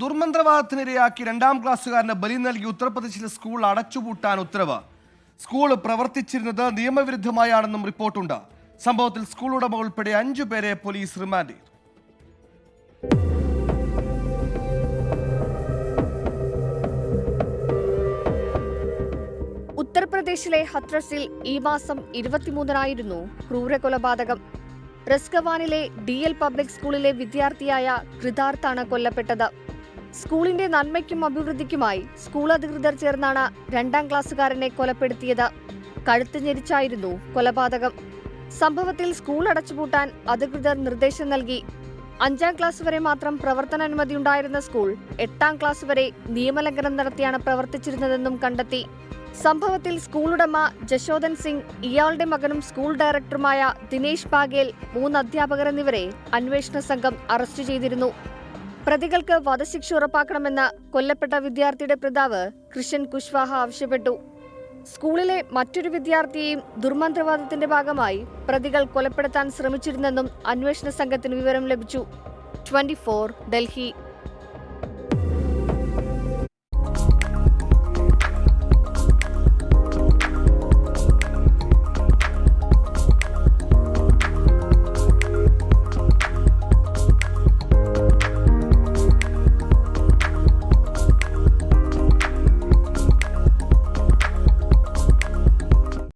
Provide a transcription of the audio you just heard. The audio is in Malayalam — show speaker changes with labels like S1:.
S1: ദുർമന്ത്രവാദത്തിനിരയാക്കി രണ്ടാം ക്ലാസ്സുകാരന് ബലി നൽകി ഉത്തർപ്രദേശിലെ സ്കൂൾ അടച്ചുപൂട്ടാൻ ഉത്തരവ്. സ്കൂൾ പ്രവർത്തിച്ചിരുന്നത് നിയമവിരുദ്ധമായാണെന്നും റിപ്പോർട്ടുണ്ട്. സംഭവത്തിൽ സ്കൂൾ ഉടമ ഉൾപ്പെടെ അഞ്ചു പേരെ പോലീസ് റിമാൻഡ് ചെയ്തു.
S2: ഉത്തർപ്രദേശിലെ ഹത്രസിൽ ഈ മാസം ഇരുപത്തിമൂന്നിനായിരുന്നു ക്രൂരകൊലപാതകം. റസ്കവാനിലെ ഡി എൽ പബ്ലിക് സ്കൂളിലെ വിദ്യാർത്ഥിയായ കൃതാർത്ഥാണ് കൊല്ലപ്പെട്ടത്. സ്കൂളിന്റെ നന്മയ്ക്കും അഭിവൃദ്ധിക്കുമായി സ്കൂൾ അധികൃതർ ചേർന്നാണ് രണ്ടാം ക്ലാസ്സുകാരനെ കൊലപ്പെടുത്തിയത്. കഴുത്ത് ഞെരിച്ചായിരുന്നു കൊലപാതകം. സംഭവത്തിൽ സ്കൂൾ അടച്ചുപൂട്ടാൻ അധികൃതർ നിർദ്ദേശം നൽകി. അഞ്ചാം ക്ലാസ് വരെ മാത്രം പ്രവർത്തനാനുമതി ഉണ്ടായിരുന്ന സ്കൂൾ എട്ടാം ക്ലാസ് വരെ നിയമലംഘനം നടത്തിയാണ് പ്രവർത്തിച്ചിരുന്നതെന്നും കണ്ടെത്തി. സംഭവത്തിൽ സ്കൂളുടമ ജശോദൻ സിംഗ് ഇയാളുടെ മകനും സ്കൂൾ ഡയറക്ടറുമായ ദിനേശ് പാഗേൽ മൂന്ന് അധ്യാപകർ എന്നിവരെ അന്വേഷണ സംഘം അറസ്റ്റ് ചെയ്തിരുന്നു. പ്രതികൾക്ക് വധശിക്ഷ ഉറപ്പാക്കണമെന്ന് കൊല്ലപ്പെട്ട വിദ്യാർത്ഥിയുടെ പിതാവ് കൃഷ്ണൻ കുശ്വാഹ ആവശ്യപ്പെട്ടു. സ്കൂളിലെ മറ്റൊരു വിദ്യാർത്ഥിയെയും ദുർമന്ത്രവാദത്തിന്റെ ഭാഗമായി പ്രതികൾ കൊലപ്പെടുത്താൻ ശ്രമിച്ചിരുന്നെന്നും അന്വേഷണ സംഘത്തിന് വിവരം ലഭിച്ചു. ട്വന്റി ഡൽഹി.